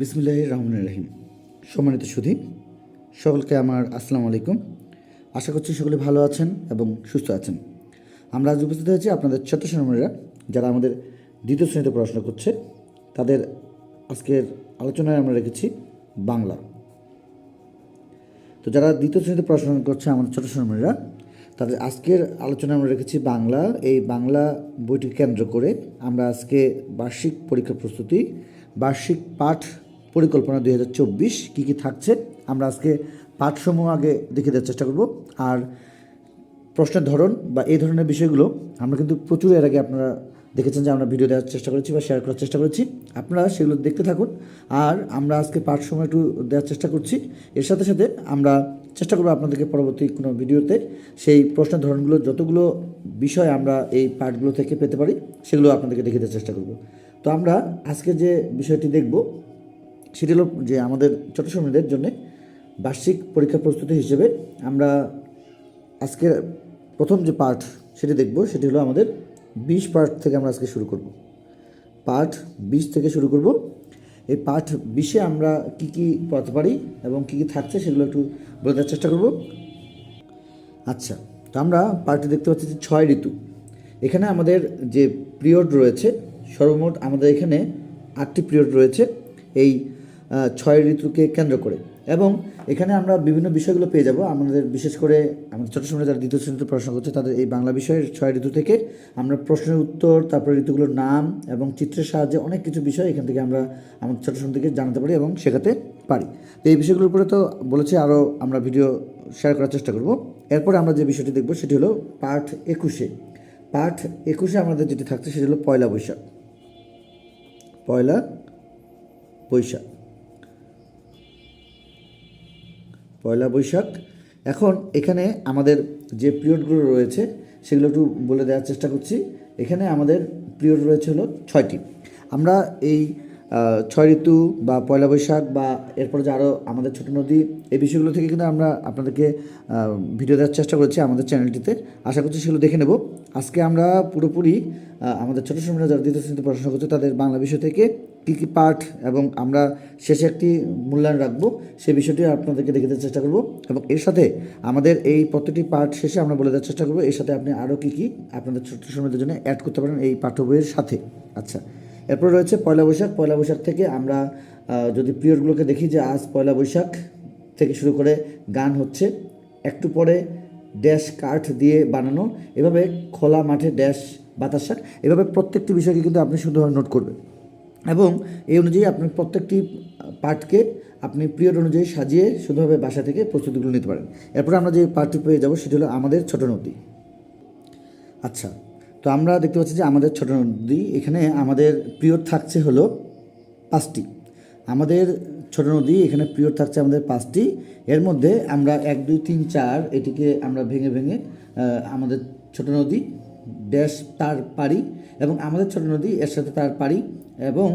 বিসমুল্লাহ রহমান রাহিম। সম্মানিত সুধী, সকলকে আমার আসসালামু আলাইকুম। আশা করছি সকলে ভালো আছেন এবং সুস্থ আছেন। আমরা আজ উপস্থিত হয়েছি আপনাদের ছোট্ট সোনামণিরা যারা আমাদের দ্বিতীয় শ্রেণীতে পড়াশোনা করছে। তাদের আজকের আলোচনায় আমরা রেখেছি বাংলা। তো যারা দ্বিতীয় শ্রেণীতে পড়াশোনা করছে আমাদের ছোটো সোনামণিরা তাদের আজকের আলোচনা আমরা রেখেছি বাংলা। এই বাংলা বইটি কেন্দ্র করে আমরা আজকে বার্ষিক পরীক্ষা প্রস্তুতি, বার্ষিক পাঠ পরিকল্পনা দুই হাজার চব্বিশ কী কী থাকছে, আমরা আজকে পাঠসমূহ আগে দেখে দেওয়ার চেষ্টা করব। আর প্রশ্নের ধরন বা এই ধরনের বিষয়গুলো আমরা কিন্তু প্রচুর এর আগে আপনারা দেখেছেন যে আমরা ভিডিও দেওয়ার চেষ্টা করেছি বা শেয়ার করার চেষ্টা করেছি। আপনারা সেগুলো দেখতে থাকুন। আর আমরা আজকে পাঠ একটু দেওয়ার চেষ্টা করছি। এর সাথে সাথে আমরা চেষ্টা করব আপনাদেরকে পরবর্তী কোনো ভিডিওতে সেই প্রশ্নের ধরনগুলো, যতগুলো বিষয় আমরা এই পাঠগুলো থেকে পেতে পারি, সেগুলো আপনাদেরকে দেখে দেওয়ার চেষ্টা করব। তো আমরা আজকে যে বিষয়টি দেখব সেটি হলো যে আমাদের ছোটো শ্রমিকদের জন্য বার্ষিক পরীক্ষা প্রস্তুতি হিসেবে আমরা আজকে প্রথম যে পার্ট সেটি দেখব, সেটি হলো আমাদের বিশ পার্ট থেকে আমরা আজকে শুরু করব। পাঠ বিশ থেকে শুরু করব। এই পাঠ বিশে আমরা কি কি পড়তে পারি এবং কি কি থাকছে সেগুলো একটু বলে দেওয়ার চেষ্টা করব। আচ্ছা তো আমরা পাঠটি দেখতে পাচ্ছি যে ছয় ঋতু। এখানে আমাদের যে পিরিয়ড রয়েছে, সর্বমোট আমাদের এখানে আটটি পিরিয়ড রয়েছে। এই ছয় ঋতুকে কেন্দ্র করে। এবং এখানে আমরা বিভিন্ন বিষয়গুলো পেয়ে যাব। আমাদের বিশেষ করে আমাদের ছোটো সময় যারা দ্বিতীয় শ্রেণীতে পড়াশোনা করছে, তাদের এই বাংলা বিষয়ের ছয় ঋতু থেকে আমরা প্রশ্নের উত্তর, তারপরে ঋতুগুলোর নাম এবং চিত্রের সাহায্যে অনেক কিছু বিষয় এখান থেকে আমরা আমাদের ছোটো সময় থেকে জানাতে পারি এবং শেখাতে পারি। তো এই বিষয়গুলোর উপরে তো বলেছি আরও আমরা ভিডিও শেয়ার করার চেষ্টা করব। এরপরে আমরা যে বিষয়টি দেখব, সেটি হলো পাঠ একুশে। পাঠ একুশে আমাদের যেটি থাকছে, সেটি হলো পয়লা বৈশাখ। পয়লা বৈশাখ। পয়লা বৈশাখ। এখন এখানে আমাদের যে পিরিয়ডগুলো রয়েছে, সেগুলো একটু বলে দেওয়ার চেষ্টা করছি। এখানে আমাদের পিরিয়ড রয়েছে হলো ছয়টি। আমরা এই ছয় ঋতু বা পয়লা বৈশাখ বা এরপরে যে আরও আমাদের ছোটো নদী, এই বিষয়গুলো থেকে কিন্তু আমরা আপনাদেরকে ভিডিও দেওয়ার চেষ্টা করেছি আমাদের চ্যানেলটিতে। আশা করছি সেগুলো দেখে নেব। আজকে আমরা পুরোপুরি আমাদের ছোটো সময়রা যারা দ্বিতীয় শ্রেণীতে পড়াশোনা করছে, তাদের বাংলা বিষয় থেকে কী কী পাঠ এবং আমরা শেষে একটি মূল্যায়ন রাখব, সে বিষয়টি আপনাদেরকে দেখে দেওয়ার চেষ্টা করব। এবং এর সাথে আমাদের এই প্রত্যেকটি পাঠ শেষে আমরা বলে দেওয়ার চেষ্টা করব, এর সাথে আপনি আরও কী কী আপনাদের ছোট্ট সময়দের জন্য অ্যাড করতে পারেন এই পাঠ্য বইয়ের সাথে। আচ্ছা এরপর রয়েছে পয়লা বৈশাখ। পয়লা বৈশাখ থেকে আমরা যদি পিরিয়ডগুলোকে দেখি যে আজ পয়লা বৈশাখ থেকে শুরু করে গান হচ্ছে, একটু পরে ড্যাশ কাঠ দিয়ে বানানো, এভাবে খোলা মাঠে ড্যাশ বাতাসা এভাবে প্রত্যেকটি বিষয়কে কিন্তু আপনি সুন্দরভাবে নোট করবেন। এবং এই অনুযায়ী আপনি প্রত্যেকটি পার্টকে আপনি পিরিয়ড অনুযায়ী সাজিয়ে সুন্দরভাবে বাসা থেকে প্রস্তুতিগুলো নিতে পারেন। এরপর আমরা যে পার্টটি পেয়ে যাব সেটি হলো আমাদের ছোট নদী। আচ্ছা তো আমরা দেখতে পাচ্ছি যে আমাদের ছোট নদী, এখানে আমাদের পিরিয়ড থাকছে হলো পাঁচটি। আমাদের ছোট নদী, এখানে পিরিয়ড থাকছে আমাদের পাঁচটি। এর মধ্যে আমরা এক, দুই, তিন, চার এটিকে আমরা ভেঙে ভেঙে আমাদের ছোট নদী, ড্যাশ তার পারি এবং আমাদের ছোট নদী, এর সাথে তার পারি এবং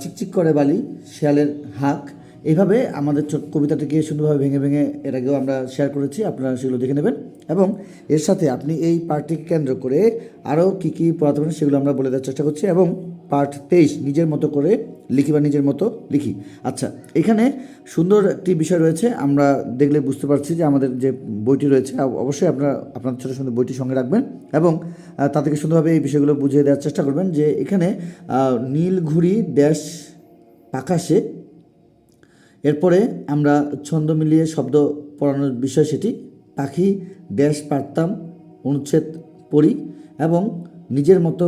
চিকচিক করে বালি, শেয়ালের হাঁক। এইভাবে আমাদের কবিতাটিকে সুন্দরভাবে ভেঙে ভেঙে এর আগেও আমরা শেয়ার করেছি, আপনারা সেগুলো দেখে নেবেন। এবং এর সাথে আপনি এই পার্টটিকে কেন্দ্র করে আরও কী কী পড়াতে পারেন সেগুলো আমরা বলে দেওয়ার চেষ্টা করছি। এবং পার্ট তেইশ, নিজের মতো করে লিখি বা নিজের মতো লিখি। আচ্ছা এখানে সুন্দর একটি বিষয় রয়েছে। আমরা দেখলে বুঝতে পারছি যে আমাদের যে বইটি রয়েছে অবশ্যই আপনারা, আপনার ছোটো সুন্দর বইটি সঙ্গে রাখবেন এবং তাদেরকে সুন্দরভাবে এই বিষয়গুলো বুঝিয়ে দেওয়ার চেষ্টা করবেন যে এখানে নীল ঘুড়ি ড্যাশ আকাশে, এরপরে আমরা ছন্দ মিলিয়ে শব্দ পড়ানোর বিষয় সেটি, পাখি ড্যাশ পারতাম, অনুচ্ছেদ পড়ি এবং নিজের মতো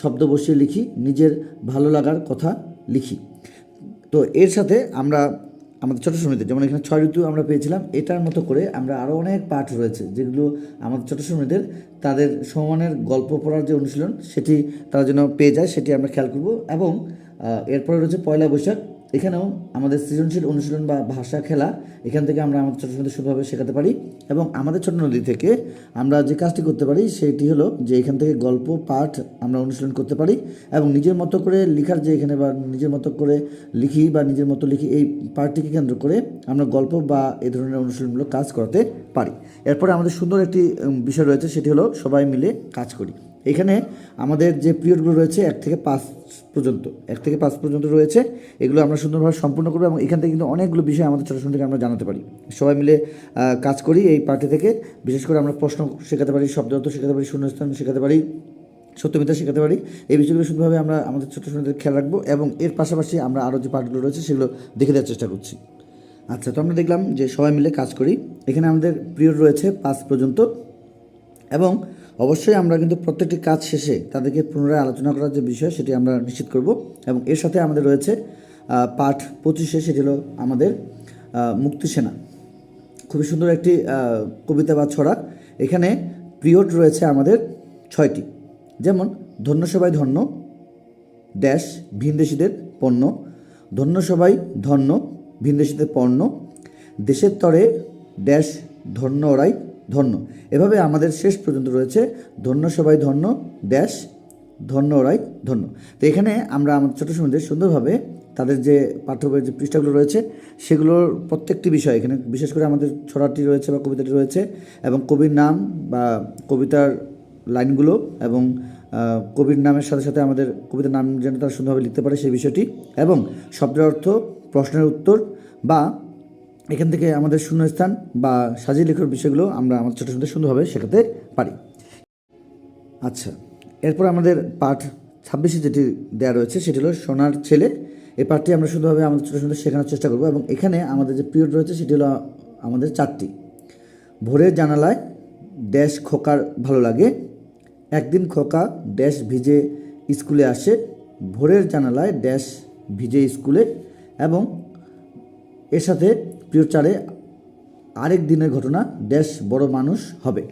শব্দ বসিয়ে লিখি, নিজের ভালো লাগার কথা লিখি। তো এর সাথে আমরা আমাদের ছোটো সমিতি, যেমন এখানে ছয় ঋতু আমরা পেয়েছিলাম, এটার মতো করে আমরা আরও অনেক পাঠ রয়েছে, যেগুলো আমাদের ছোটো সমিতির তাদের সমানের গল্প পড়ার যে অনুশীলন, সেটি তারা যেন পেয়ে যায়, সেটি আমরা খেয়াল করব। এবং এরপরে রয়েছে পয়লা বৈশাখ। এখানেও আমাদের সৃজনশীল অনুশীলন বা ভাষা খেলা, এখান থেকে আমরা আমাদের ছোটো ছোটো সুন্দরভাবে শেখাতে পারি এবং আমাদের ছোট নদী থেকে আমরা যে কাজটি করতে পারি সেটি হলো যে এখান থেকে গল্প, পাঠ আমরা অনুশীলন করতে পারি এবং নিজের মতো করে লেখার যে এখানে বা নিজের মতো করে লিখি বা নিজের মতো লিখি এই পাঠটিকে কেন্দ্র করে আমরা গল্প বা এ ধরনের অনুশীলনগুলো কাজ করাতে পারি। এরপরে আমাদের সুন্দর একটি বিষয় রয়েছে, সেটি হলো সবাই মিলে কাজ করি। এখানে আমাদের যে পিরিয়ডগুলো রয়েছে, এক থেকে পাঁচ পর্যন্ত, এক থেকে পাঁচ পর্যন্ত রয়েছে, এগুলো আমরা সুন্দরভাবে সম্পূর্ণ করব এবং এখান থেকে কিন্তু অনেকগুলো বিষয় আমাদের ছোটো থেকে আমরা জানাতে পারি। সবাই মিলে কাজ করি এই পার্টি থেকে। বিশেষ করে আমরা প্রশ্ন শেখাতে পারি, শব্দ অর্থ শেখাতে পারি, শূন্যস্থান শেখাতে পারি সত্যমিতা শেখাতে পারি। এই বিষয়গুলো সুন্দরভাবে আমরা আমাদের ছোটো ছোটোদের খেয়াল রাখব এবং এর পাশাপাশি আমরা আরও যে পার্টগুলো রয়েছে, সেগুলো দেখে দেওয়ার চেষ্টা করছি। আচ্ছা তো আমরা দেখলাম যে সবাই মিলে কাজ করি। এখানে আমাদের পিরিয়ড রয়েছে পাঁচ পর্যন্ত। এবং অবশ্যই আমরা কিন্তু প্রত্যেকটি কাজ শেষে তাদেরকে পুনরায় আলোচনা করার যে বিষয় সেটি আমরা নিশ্চিত করব এবং এর সাথে আমাদের রয়েছে পাঠ পঁচিশে সেটি হলো আমাদের আহ, মুক্তি সেনা। খুবই সুন্দর একটি কবিতা বা ছড়া। এখানে পিরিয়ড রয়েছে আমাদের ছয়টি। যেমন ধন্য সবাই ধন্য ড্যাশ ভিনদেশিদের পণ্য ধন্য সবাই ধন্য ভিনদেশিদের পণ্য দেশের তরে ড্যাশ ধন্য ওরাই ধন্য। এভাবে আমাদের শেষ পর্যন্ত রয়েছে ধন্য সবাই ধন্য, ড্যাশ, ধন্য ওরাই ধন্য। তো এখানে আমরা আমাদের ছোটো সময়দের সুন্দরভাবে তাদের যে পাঠ্য বইয়ের যে পৃষ্ঠাগুলো রয়েছে, সেগুলোর প্রত্যেকটি বিষয় এখানে, বিশেষ করে আমাদের ছড়াটি রয়েছে বা কবিতাটি রয়েছে এবং কবির নাম বা কবিতার লাইনগুলো এবং কবির নামের সাথে সাথে আমাদের কবিতার নাম যেন তারা সুন্দরভাবে লিখতে পারে সেই বিষয়টি এবং শব্দের অর্থ প্রশ্নের উত্তর বা এখান থেকে আমাদের শূন্যস্থান বা সাজিয়ে লেখার বিষয়গুলো আমরা আমাদের ছোটো ছোটো সুন্দরভাবে শেখাতে পারি। আচ্ছা এরপর আমাদের পাঠ ছাব্বিশে যেটি দেওয়া রয়েছে সেটি হলো সোনার ছেলে। এই পাঠটি আমরা সুন্দরভাবে আমাদের ছোটো ছোটো শেখানোর চেষ্টা করব এবং এখানে আমাদের যে পিরিয়ড রয়েছে সেটি হলো আমাদের চারটি। ভোরের জানালায় ড্যাশ খোকার ভালো লাগে, একদিন খোকা ড্যাশ ভিজে স্কুলে আসে, ভোরের জানালায় ড্যাশ ভিজে স্কুলে এবং এর সাথে প্রিয় চারে আরেক দিনের ঘটনা ড্যাশ বড় মানুষ হবে।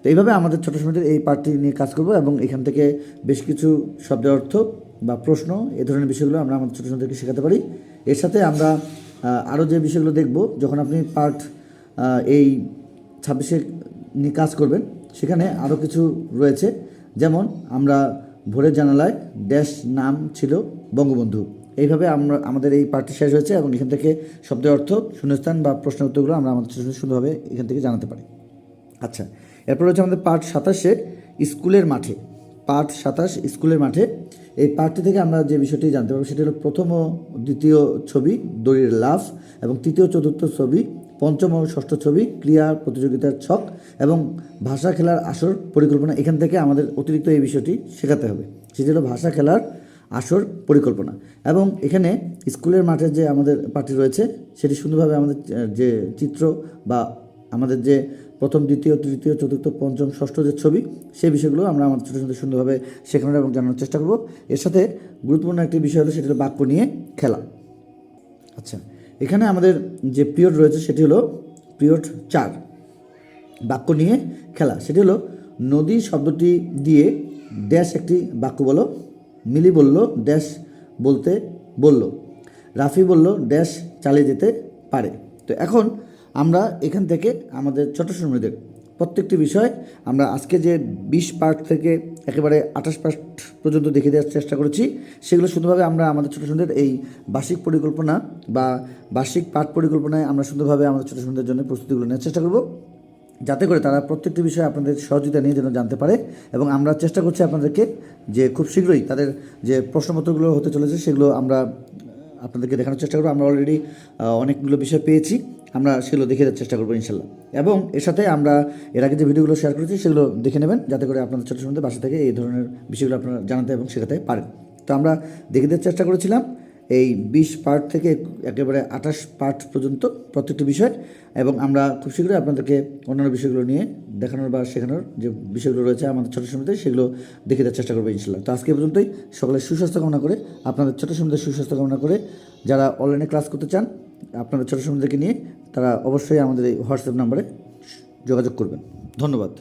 তো এইভাবে আমাদের ছোটো সময়দের এই পার্টটি নিয়ে কাজ করব এবং এখান থেকে বেশ কিছু শব্দের অর্থ বা প্রশ্ন এ ধরনের বিষয়গুলো আমরা আমাদের ছোটো সময়দেরকে শেখাতে পারি। এর সাথে আমরা আরও যে বিষয়গুলো দেখব, যখন আপনি পার্ট এই ছাব্বিশে নিয়ে কাজ করবেন, সেখানে আরও কিছু রয়েছে। যেমন আমরা ভোরের জানালায় ড্যাশ নাম ছিল বঙ্গবন্ধু। এইভাবে আমরা, আমাদের এই পার্টি শেষ হয়েছে এবং এখান থেকে শব্দের অর্থ, শূন্যস্থান বা প্রশ্নের উত্তরগুলো আমরা আমাদের সুন্দরভাবে এখান থেকে জানাতে পারি। আচ্ছা এরপর হচ্ছে আমাদের পার্ট সাতাশে, স্কুলের মাঠে। পার্ট সাতাশ, স্কুলের মাঠে। এই পার্টটি থেকে আমরা যে বিষয়টি জানতে পারব সেটি হলো প্রথম ও দ্বিতীয় ছবি, দড়ির লাফ, এবং তৃতীয় চতুর্থ ছবি, পঞ্চম ও ষষ্ঠ ছবি, ক্রিয়া, প্রতিযোগিতার ছক, এবং ভাষা খেলার আসর পরিকল্পনা। এখান থেকে আমাদের অতিরিক্ত এই বিষয়টি শেখাতে হবে। সেটি হলো ভাষা খেলার আসর পরিকল্পনা। এবং এখানে স্কুলের মাঠে যে আমাদের পার্টি রয়েছে, সেটি সুন্দরভাবে আমাদের যে চিত্র বা আমাদের যে প্রথম, দ্বিতীয়, তৃতীয়, চতুর্থ, পঞ্চম, ষষ্ঠ যে ছবি, সেই বিষয়গুলো আমরা আমাদের ছোটো ছোটো সুন্দরভাবে শেখানোর এবং জানানোর চেষ্টা করব। এর সাথে গুরুত্বপূর্ণ একটি বিষয় হলো, সেটি হলো বাক্য নিয়ে খেলা। আচ্ছা এখানে আমাদের যে পিরিয়ড রয়েছে, সেটি হলো পিরিয়ড চার, বাক্য নিয়ে খেলা। সেটি হলো, নদী শব্দটি দিয়ে ড্যাশ একটি বাক্য বলো। মিলি বলল, ড্যাশ বলতে বলল। রাফি বলল, ড্যাশ চালিয়ে যেতে পারে। তো এখন আমরা এখান থেকে আমাদের ছোট শ্রমিকদের প্রত্যেকটি বিষয় আমরা আজকে যে বিশ পার্ট থেকে একেবারে আঠাশ পার্ট পর্যন্ত দেখে দেওয়ার চেষ্টা করেছি, সেগুলো সুন্দরভাবে আমরা আমাদের ছোটো সুন্দর এই বার্ষিক পরিকল্পনা বা বার্ষিক পাঠ পরিকল্পনায় আমরা সুন্দরভাবে আমাদের ছোটো সুন্দর জন্য প্রস্তুতিগুলো নেওয়ার চেষ্টা করব। যাতে করে তারা প্রত্যেকটি বিষয়ে আপনাদের সহযোগিতা নিয়ে যেন জানতে পারে এবং আমরা চেষ্টা করছি আপনাদেরকে যে খুব শীঘ্রই তাদের যে প্রশ্নপত্রগুলো হতে চলেছে সেগুলো আমরা আপনাদেরকে দেখানোর চেষ্টা করব। আমরা অলরেডি অনেকগুলো বিষয় পেয়েছি। আমরা সেগুলো দেখে দেওয়ার চেষ্টা করব ইনশাল্লাহ এবং এর সাথে আমরা এর আগে যে ভিডিওগুলো শেয়ার করেছি সেগুলো দেখে নেবেন যাতে করে আপনাদের ছোটো ছোটো বাসা থেকে এই ধরনের বিষয়গুলো আপনারা জানাতে এবং শেখাতে পারেন। তো আমরা দেখে দেওয়ার চেষ্টা করেছিলাম। এই বিশ পার্ট থেকে একেবারে আঠাশ পার্ট পর্যন্ত প্রত্যেকটি বিষয় এবং আমরা খুব শীঘ্রই আপনাদেরকে অন্যান্য বিষয়গুলো নিয়ে দেখানোর বা শেখানোর যে বিষয়গুলো রয়েছে আমাদের ছোটো সমিতি সেগুলো দেখে দেওয়ার চেষ্টা করব ইনশাল্লাহ। তো আজকে পর্যন্তই। সকলের সুস্বাস্থ্য কামনা করে, আপনাদের ছোটো সমিতির সুস্বাস্থ্য কামনা করে, যারা অনলাইনে ক্লাস করতে চান, আপনাদের ছোটো সমিতিকে নিয়ে তারা অবশ্যই আমাদের এই হোয়াটসঅ্যাপ নাম্বারে যোগাযোগ করবেন। ধন্যবাদ।